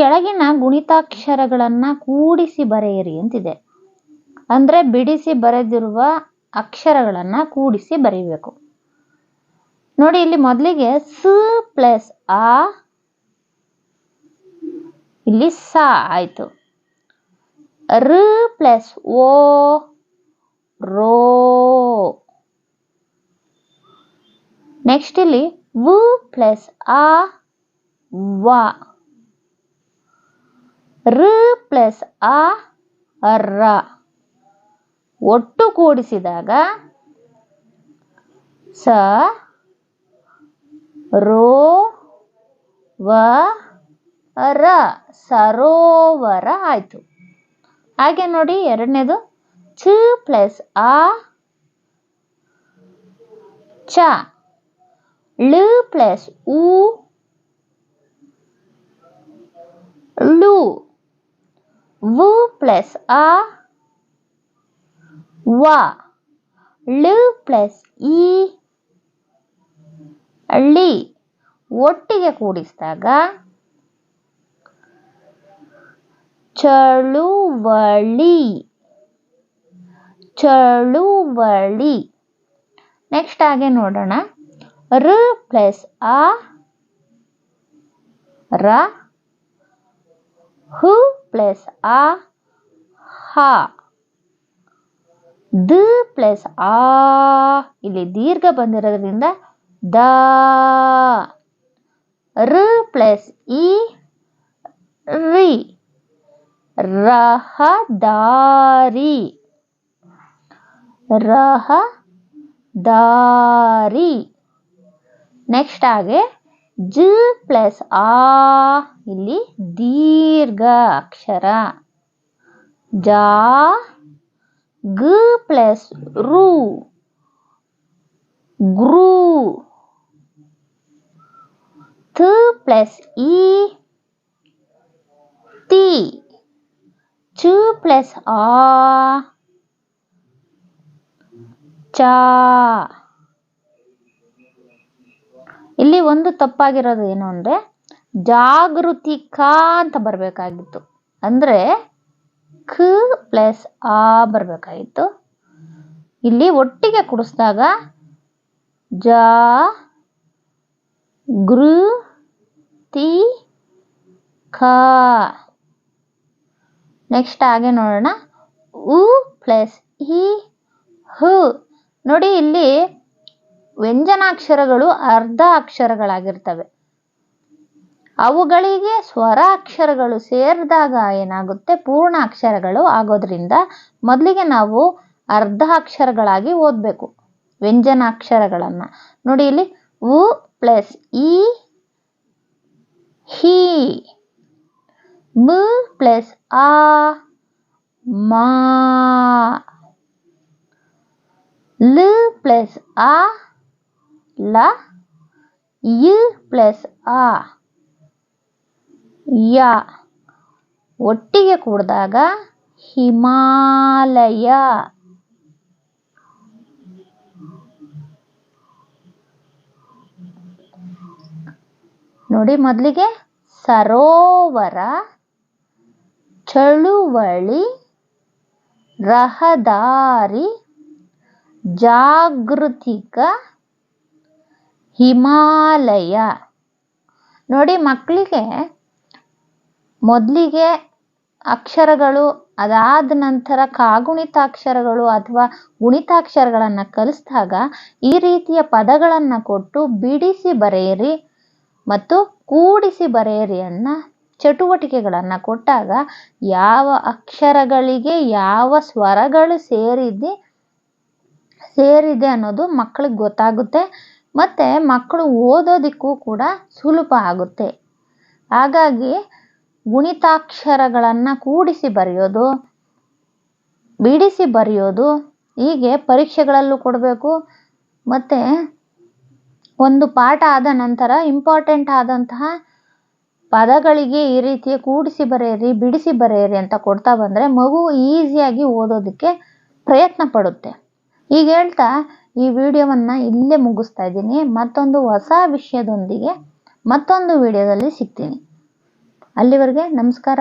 ಕೆಳಗಿನ ಗುಣಿತಾಕ್ಷರಗಳನ್ನು ಕೂಡಿಸಿ ಬರೆಯಿರಿ ಅಂತಿದೆ. ಅಂದ್ರೆ ಬಿಡಿಸಿ ಬರೆದಿರುವ ಅಕ್ಷರಗಳನ್ನು ಕೂಡಿಸಿ ಬರೀಬೇಕು. ನೋಡಿ, ಇಲ್ಲಿ ಮೊದಲಿಗೆ ಸ ಪ್ಲಸ್ ಆ, ಇಲ್ಲಿ ಸ ಆಯ್ತು. ರ ಪ್ಲಸ್ ಓ, ರೋ. ನೆಕ್ಸ್ಟ್ ಇಲ್ಲಿ ವು ಪ್ಲಸ್ ಆ, ವ. ರ ಪ್ಲಸ್ ಆ ಅರ್ರ ಒಟ್ಟು ಕೂಡಿಸಿದಾಗ ಸ ರೋ ವ ರ. ಸರೋವರ ಆಯಿತು. ಹಾಗೆ ನೋಡಿ ಎರಡನೇದು. ಚ ಪ್ಲಸ್ ಆ ಚ. ಳ ಪ್ಲಸ್ ಉ. ಳು. ವ ಪ್ಲಸ್ ಆ, ವ. ಳ ಪ್ಲಸ್ ಇ ಳಿ. ಒಟ್ಟಿಗೆ ಕೂಡಿಸಿದಾಗ ಚಳುವಳಿ ಚಳುವಳಿ. ನೆಕ್ಸ್ಟ್ ಹಾಗೆ ನೋಡೋಣ. ರ ಪ್ಲಸ್ ಆ, ರ. ಹು ಪ್ಲಸ್ ಆ ಹ ದ ಪ್ಲಸ್ ಆ ಇಲ್ಲಿ ದೀರ್ಘ ಬಂದಿರೋದ್ರಿಂದ ದ ರ ಪ್ಲಸ್ ಇ ರಿ ರಹದಾರಿ ರಹದಾರಿ ನೆಕ್ಸ್ಟ್ ಹಾಗೆ ಜ ಪ್ಲಸ್ ಆ ಇಲ್ಲಿ ದೀರ್ಘ ಅಕ್ಷರ ಜಾ ಗ ಪ್ಲಸ್ ರು, ಗ್ರೂ. ಥ ಪ್ಲಸ್ ಇ, ತಿ. ಚ ಪ್ಲಸ್ ಆ. ಚಾ. ಇಲ್ಲಿ ಒಂದು ತಪ್ಪಾಗಿರೋದು ಏನು ಅಂದ್ರೆ ಜಾಗೃತಿಕ ಅಂತ ಬರಬೇಕಾಗಿತ್ತು. ಅಂದ್ರೆ ಖ ಪ್ಲಸ್ ಆ ಬರಬೇಕಾಗಿತ್ತು. ಇಲ್ಲಿ ಒಟ್ಟಿಗೆ ಕುಡಿಸಿದಾಗ ಜ ಗೃ ತಿ ಖ. ನೆಕ್ಸ್ಟ್ ಹಾಗೆ ನೋಡೋಣ. ಉ ಪ್ಲಸ್ ಇ ಹು. ನೋಡಿ ಇಲ್ಲಿ ವ್ಯಂಜನಾಕ್ಷರಗಳು ಅರ್ಧ ಅಕ್ಷರಗಳಾಗಿರ್ತವೆ. ಅವುಗಳಿಗೆ ಸ್ವರ ಅಕ್ಷರಗಳು ಸೇರಿದಾಗ ಏನಾಗುತ್ತೆ? ಪೂರ್ಣ ಅಕ್ಷರಗಳು ಆಗೋದ್ರಿಂದ ಮೊದಲಿಗೆ ನಾವು ಅರ್ಧ ಅಕ್ಷರಗಳಾಗಿ ಓದಬೇಕು. ವ್ಯಂಜನಾಕ್ಷರಗಳನ್ನು. ನೋಡಿ ಇಲ್ಲಿ, ಉ ಪ್ಲಸ್ ಇ, ಹಿ, ಮ ಪ್ಲಸ್ ಆ, ಮಾ, ಲ ಪ್ಲಸ್ ಆ ಲ ಯು ಪ್ಲಸ್ ಆ. ಯ. ಒಟ್ಟಿಗೆ ಕೂಡಿದಾಗ ಹಿಮಾಲಯ. ನೋಡಿ ಮೊದಲಿಗೆ ಸರೋವರ ಚಳುವಳಿ ರಹದಾರಿ ಜಾಗೃತಿಕ ಹಿಮಾಲಯ. ನೋಡಿ ಮಕ್ಕಳಿಗೆ ಮೊದಲಿಗೆ ಅಕ್ಷರಗಳು ಅದಾದ ನಂತರ ಕಾಗುಣಿತಾಕ್ಷರಗಳು ಅಥವಾ ಗುಣಿತಾಕ್ಷರಗಳನ್ನು ಕಲಿಸಿದಾಗ ಈ ರೀತಿಯ ಪದಗಳನ್ನು ಕೊಟ್ಟು ಬಿಡಿಸಿ ಬರೆಯಿರಿ ಮತ್ತು ಕೂಡಿಸಿ ಬರೆಯಿರಿ ಅನ್ನ ಚಟುವಟಿಕೆಗಳನ್ನು ಕೊಟ್ಟಾಗ ಯಾವ ಅಕ್ಷರಗಳಿಗೆ ಯಾವ ಸ್ವರಗಳು ಸೇರಿದೆ ಸೇರಿದೆ ಅನ್ನೋದು ಮಕ್ಕಳಿಗೆ ಗೊತ್ತಾಗುತ್ತೆ. ಮತ್ತು ಮಕ್ಕಳು ಓದೋದಕ್ಕೂ ಕೂಡ ಸುಲಭ ಆಗುತ್ತೆ. ಹಾಗಾಗಿ ಗುಣಿತಾಕ್ಷರಗಳನ್ನು ಕೂಡಿಸಿ ಬರೆಯೋದು, ಬಿಡಿಸಿ ಬರೆಯೋದು ಹೀಗೆ ಪರೀಕ್ಷೆಗಳಲ್ಲೂ ಕೊಡಬೇಕು. ಮತ್ತು ಒಂದು ಪಾಠ ಆದ ನಂತರ ಇಂಪಾರ್ಟೆಂಟ್ ಆದಂತಹ ಪದಗಳಿಗೆ ಈ ರೀತಿಯ ಕೂಡಿಸಿ ಬರೆಯಿರಿ, ಬಿಡಿಸಿ ಬರೆಯಿರಿ ಅಂತ ಕೊಡ್ತಾ ಬಂದರೆ ಮಗು ಈಸಿಯಾಗಿ ಓದೋದಕ್ಕೆ ಪ್ರಯತ್ನ ಪಡುತ್ತೆ. ಈಗ ಹೇಳ್ತಾ ಈ ವಿಡಿಯೋವನ್ನು ಇಲ್ಲೇ ಮುಗಿಸ್ತಾ ಇದ್ದೀನಿ. ಮತ್ತೊಂದು ಹೊಸ ವಿಷಯದೊಂದಿಗೆ ಮತ್ತೊಂದು ವಿಡಿಯೋದಲ್ಲಿ ಸಿಗ್ತೀನಿ. ಅಲ್ಲಿವರೆಗೆ ನಮಸ್ಕಾರ.